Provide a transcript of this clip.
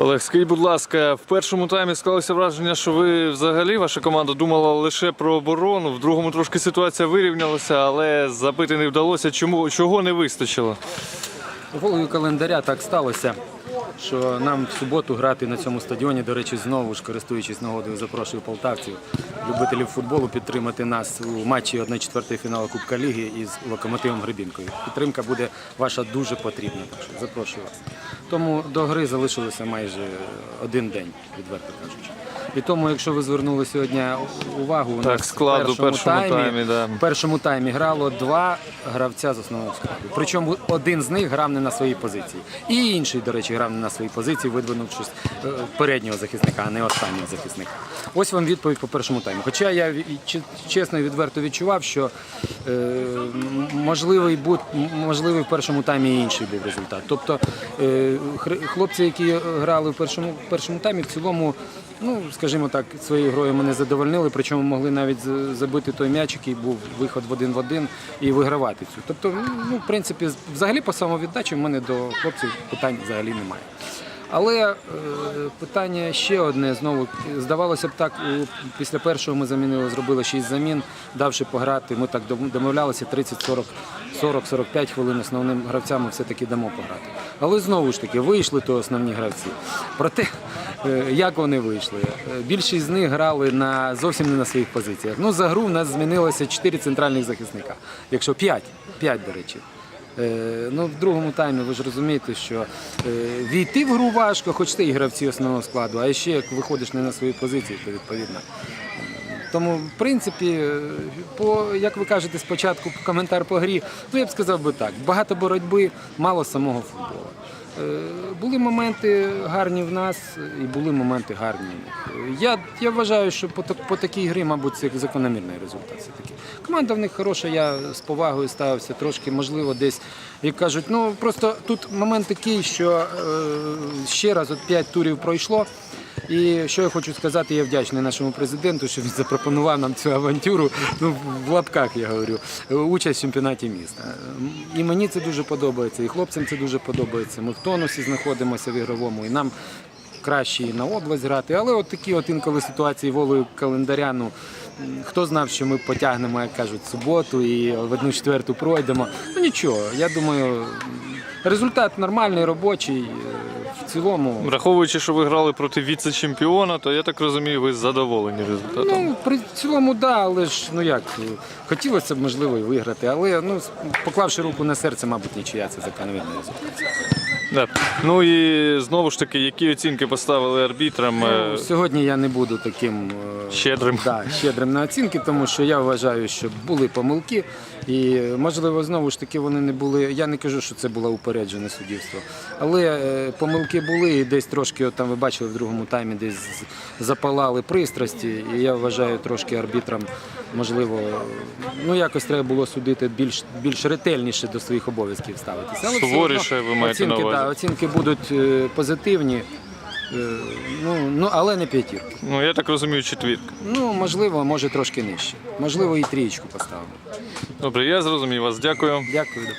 Олег, скажіть, будь ласка, в першому таймі склалося враження, що ви взагалі ваша команда думала лише про оборону. В другому трошки ситуація вирівнялася, але забити не вдалося. Чому чого не вистачило? Головою календаря так сталося, що нам в суботу грати на цьому стадіоні. До речі, знову ж користуючись нагодою, запрошую полтавців, любителів футболу підтримати нас у матчі 1-4 фіналу Кубка Ліги із локомотивом Гребінкою. Підтримка буде ваша дуже потрібна. Так що запрошую вас. Тому до гри залишилося майже один день, відверто кажучи. І тому, якщо ви звернули сьогодні увагу, у Так, нас складу в першому, першому таймі, таймі, да. в першому таймі грало два гравця з основного складу. Причому один з них грав не на своїй позиції. І інший, до речі, грав не на своїй позиції, видвинувшись е, переднього захисника, а не останнього захисника. Ось вам відповідь по першому тайму. Хоча я чесно і відверто відчував, що е, можливий, будь, можливий в першому таймі інший був результат. Тобто е, хлопці, які грали в першому, першому таймі, в цілому. Ну, скажімо так, своєю грою мене задовольнили, причому могли навіть забити той м'яч, який був виход в один в один і вигравати цю. Тобто, ну, в принципі, взагалі по самовіддачі в мене до хлопців питань взагалі немає. Але е, питання ще одне знову. Здавалося б так, після першого ми замінили, зробили 6 замін, давши пограти. Ми так дом- домовлялися 30-40, 40-45 хвилин основним гравцям ми все-таки дамо пограти. Але знову ж таки вийшли то основні гравці. Проте, е, як вони вийшли? Е, Більшість з них грали на зовсім не на своїх позиціях. Ну, за гру в нас змінилося 4 центральних захисника. Якщо 5, 5, до речі. Е, Ну, в другому таймі ви ж розумієте, що е, війти в гру важко, хоч ти і гравці основного складу, а ще як виходиш не на свої позиції, то відповідно. Тому, в принципі, е, по, як ви кажете, спочатку коментар по грі, ну я б сказав би так: багато боротьби, мало самого футболу. Е, Були моменти гарні в нас і були моменти гарні. Я, я вважаю, що по, по такій грі, мабуть, це закономірний результат. Все-таки. Команда в них хороша, я з повагою ставився, трошки, можливо, десь, як кажуть, ну просто тут момент такий, що е, ще раз от 5 турів пройшло. І що я хочу сказати, я вдячний нашому президенту, що він запропонував нам цю авантюру. Ну в лапках я говорю, участь в чемпіонаті міста. І мені це дуже подобається, і хлопцям це дуже подобається. Ми тонусі знаходимося в ігровому, і нам краще і на область грати. Але от такі от інколи ситуації волею календаря. Ну хто знав, що ми потягнемо, як кажуть, суботу і в одну четверту пройдемо. Ну нічого, я думаю, результат нормальний, робочий. Цілому. Враховуючи, що ви грали проти віце-чемпіона, то я так розумію, ви задоволені результатом. Ну, при цілому, да, але ж ну як, хотілося б можливо і виграти, але ну поклавши руку на серце, мабуть, нічия це закономірний результат. Да. Ну і знову ж таки, які оцінки поставили арбітрам? е, Ну, сьогодні я не буду таким е, Щедрим. Да, щедрим на оцінки, тому що я вважаю, що були помилки, і можливо знову ж таки вони не були. Я не кажу, що це було упереджене суддівство, але е, помилки були і десь трошки, от там ви бачили в другому таймі, десь з- запалали пристрасті. І я вважаю, трошки арбітрам можливо, ну якось треба було судити більш більш ретельніше до своїх обов'язків ставитися. Але Суворіше одно ви маєте на оцінки, увазі? да, оцінки будуть е, позитивні. Е, Ну, ну, але не п'ятірки. Ну я так розумію, четвірка. Ну, можливо, може трошки нижче. Можливо, і трієчку поставимо. Добре, я зрозумів вас. Дякую. Дякую. до